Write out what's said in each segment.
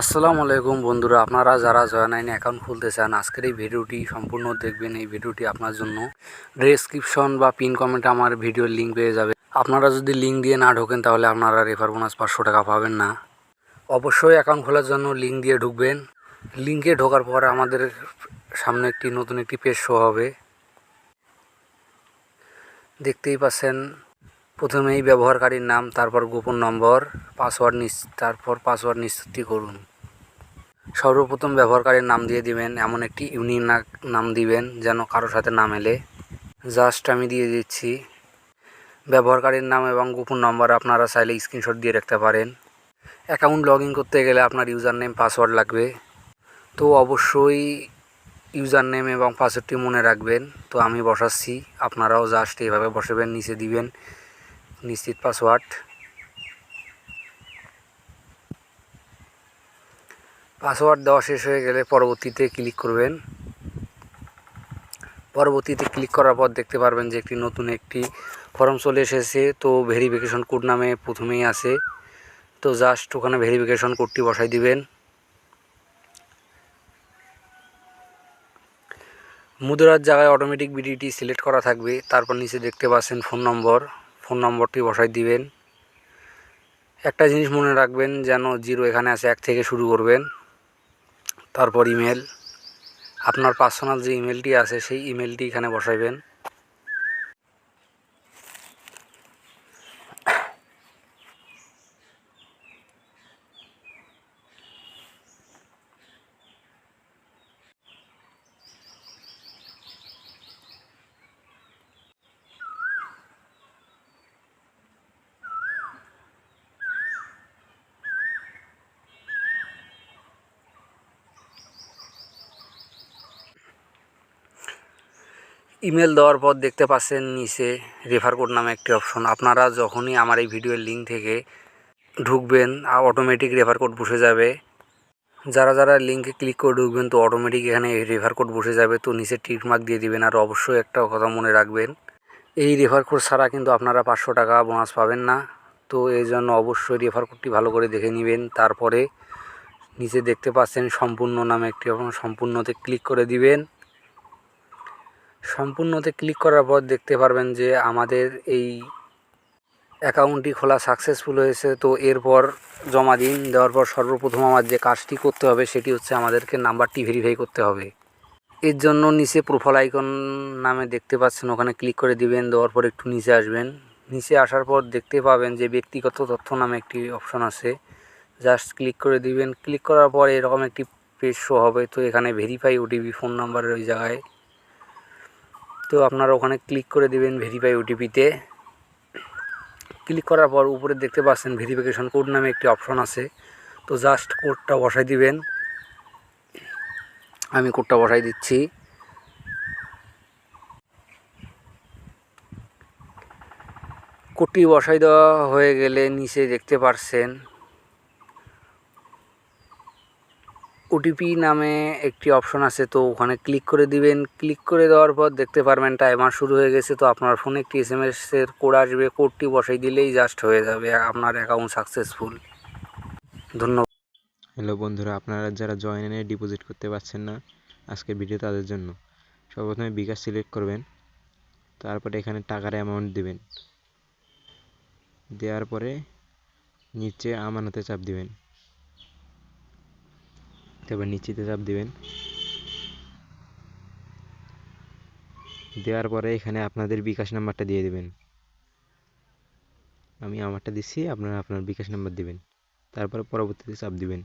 আসসালামু আলাইকুম বন্ধুরা, আপনারা যারা জয় নাইন অ্যাকাউন্ট খুলতে চান, আজকের এই ভিডিওটি সম্পূর্ণ দেখবেন। এই ভিডিওটি আপনার জন্য ডেসক্রিপশন বা পিন কমেন্টে আমার ভিডিওর লিঙ্ক পেয়ে যাবে। আপনারা যদি লিঙ্ক দিয়ে না ঢোকেন, তাহলে আপনারা রেফার বোনাস পাঁচশো টাকা পাবেন না। অবশ্যই অ্যাকাউন্ট খোলার জন্য লিঙ্ক দিয়ে ঢুকবেন। লিঙ্কে ঢোকার পর আমাদের সামনে একটি, নতুন একটি পেজ শো হবে। দেখতেই পাচ্ছেন প্রথমেই ব্যবহারকারীর নাম, তারপর গোপন নম্বর, পাসওয়ার্ড নিস, তারপর পাসওয়ার্ড নিশ্চিত করুন। সর্বপ্রথম ব্যবহারকারীর নাম দিয়ে দিবেন, এমন একটি ইউনিক নাম দিবেন যেন কারোর সাথে না মেলে। জাস্ট আমি দিয়ে দিচ্ছি। ব্যবহারকারীর নাম এবং গোপন নম্বর আপনারা চাইলে স্ক্রিনশট দিয়ে রাখতে পারেন। অ্যাকাউন্ট লগ করতে গেলে আপনার ইউজার নেম পাসওয়ার্ড লাগবে। তো অবশ্যই ইউজার নেম এবং পাসওয়ার্ডটি মনে রাখবেন। তো আমি বসাচ্ছি, আপনারাও জাস্ট এইভাবে বসাবেন, নিচে দিবেন। নিশ্চিত পাসওয়ার্ড। পাসওয়ার্ড দেওয়া শেষ হয়ে গেলে পরবর্তীতে ক্লিক করবেন। পরবর্তীতে ক্লিক করার পর দেখতে পারবেন যে একটি নতুন একটি ফর্ম চলে এসেছে। তো ভেরিফিকেশন কোড নামে প্রথমেই আছে। তো জাস্ট ওখানে ভেরিফিকেশন কোডটি বসাই দিবেন। মুদ্রার জায়গায় অটোমেটিক বিডিটি সিলেক্ট করা থাকবে। তারপর নিচে দেখতে পাচ্ছেন ফোন নম্বর ফোন নম্বরটি বসাই দিবেন। একটা জিনিস মনে রাখবেন, যেন জিরো এখানে আছে, এক থেকে শুরু করবেন। তারপর ইমেল। আপনার পার্সোনাল যে ইমেলটি আছে, সেই ইমেলটি এখানে বসাইবেন। ইমেল দেওয়ার পর দেখতে পাচ্ছেন নিচে রেফার কোড নামে একটি অপশন আপনারা যখনই আমার এই ভিডিওর লিঙ্ক থেকে ঢুকবেন অটোমেটিক রেফার কোড বসে যাবে। যারা যারা লিঙ্কে ক্লিক করে ঢুকবেন, তো অটোমেটিক এখানে রেফার কোড বসে যাবে। তো নিচে টিক মার্ক দিয়ে দিবেন আর অবশ্যই একটা কথা মনে রাখবেন, এই রেফার কোড ছাড়া কিন্তু আপনারা পাঁচশো টাকা বোনাস পাবেন না। তো এই জন্য অবশ্যই রেফার কোডটি ভালো করে দেখে নেবেন। তারপরে নিচে দেখতে পাচ্ছেন সম্পূর্ণ নামে একটি অপশন সম্পূর্ণতে ক্লিক করে দিবেন। সম্পূর্ণতে ক্লিক করার পর দেখতে পারবেন যে আমাদের এই অ্যাকাউন্টটি খোলা সাকসেসফুল হয়েছে। তো এরপর জমা দিন, দেওয়ার পর সর্বপ্রথম আমার যে কাজটি করতে হবে সেটি হচ্ছে আমাদেরকে নাম্বারটি ভেরিফাই করতে হবে। এর জন্য নিচে প্রোফাইল আইকন নামে দেখতে পাচ্ছেন, ওখানে ক্লিক করে দিবেন, দেওয়ার পর একটু নিচে আসবেন। নিচে আসার পর দেখতে পাবেন যে ব্যক্তিগত তথ্য নামে একটি অপশন আছে। জাস্ট ক্লিক করে দিবেন। ক্লিক করার পর এরকম একটি পেজ শো হবে। তো এখানে ভেরিফাই ওটিপি ফোন নাম্বারের ওই জায়গায়। তো আপনারা ওখানে ক্লিক করে দিবেন ভেরিফাই ওটিপিতে ক্লিক করার পর উপরে দেখতে পাচ্ছেন ভেরিফিকেশন কোড নামে একটি অপশন আছে। তো জাস্ট কোডটা বসাই দিবেন। আমি কোডটা বসাই দিচ্ছি। কোডটি বসাই দেওয়া হয়ে গেলে নিচে দেখতে পারছেন ওটিপি নামে একটি অপশন আছে, তো ওখানে ক্লিক করে দিবেন। ক্লিক করে দেওয়ার পর দেখতে পারবেন টাইমার শুরু হয়ে গেছে, তো আপনার ফোনে একটি এস এম এসের কোড আসবে কোডটি বসাই দিলেই জাস্ট হয়ে যাবে, আপনার অ্যাকাউন্ট সাকসেসফুল ধন্যবাদ। হ্যালো বন্ধুরা, আপনারা যারা জয়েনে ডিপোজিট করতে পারছেন না আজকে ভিডিও তাদের জন্য। সর্বপ্রথমে বিকাশ সিলেক্ট করবেন, তারপরে এখানে টাকার অ্যামাউন্ট দিবেন। দেওয়ার পরে নিচে আমানতে চাপ দিবেন। তারপর নিচেতে চাপ দিবেন। দেওয়ার পরে এখানে আপনাদের বিকাশ নাম্বারটা দিয়ে দেবেন। আমি আমারটা দিচ্ছি, আপনারা আপনার বিকাশ নাম্বার দিবেন। তারপরে পরবর্তীতে চাপ দিবেন।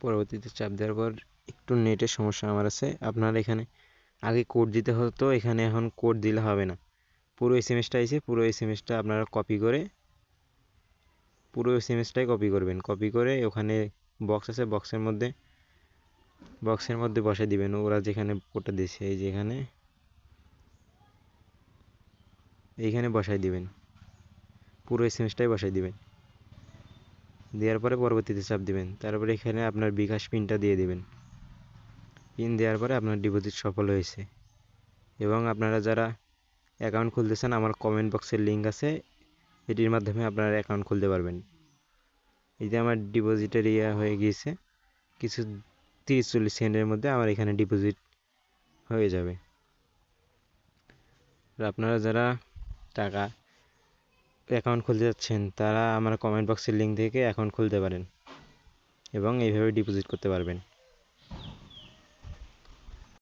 পরবর্তীতে চাপ দেওয়ার পর একটু নেটের সমস্যা আমার আছে। আপনার এখানে আগে কোড দিতে হতো, এখানে এখন কোড দিলে হবে না। পুরো এস এম এসটা এসে পুরো এস এম এসটা আপনারা কপি করে পুরো এসটাই কপি করবেন। কপি করে ওখানে বক্স আছে বক্সের মধ্যে বক্সের মধ্যে বসে দিবেন। ওরা যেখানে কোডটা দিয়েছে এই যেখানে এইখানে বসাই দিবেন। পুরো এসটাই বসাই দিবেন। দেওয়ার পরে পরবর্তীতে চাপ দিবেন। তারপরে এখানে আপনার বিকাশ পিনটা দিয়ে দিবেন। পিন দেওয়ার পরে আপনার ডিপোজিট সফল হয়েছে। এবং আপনারা যারা অ্যাকাউন্ট খুলতে চান আমার কমেন্ট বক্সের লিঙ্ক আছে। এটির মাধ্যমে আপনারা অ্যাকাউন্ট খুলতে পারবেন। এই যে আমার ডিপোজিটের ইয়া হয়ে গিয়েছে, কিছু তিরিশ চল্লিশ সেকেন্ডের মধ্যে আমার এখানে ডিপোজিট হয়ে যাবে। আপনারা যারা টাকা অ্যাকাউন্ট খুলতে যাচ্ছেন, তারা আমার কমেন্ট বক্সের লিঙ্ক থেকে অ্যাকাউন্ট খুলতে পারেন এবং এইভাবে ডিপোজিট করতে পারবেন।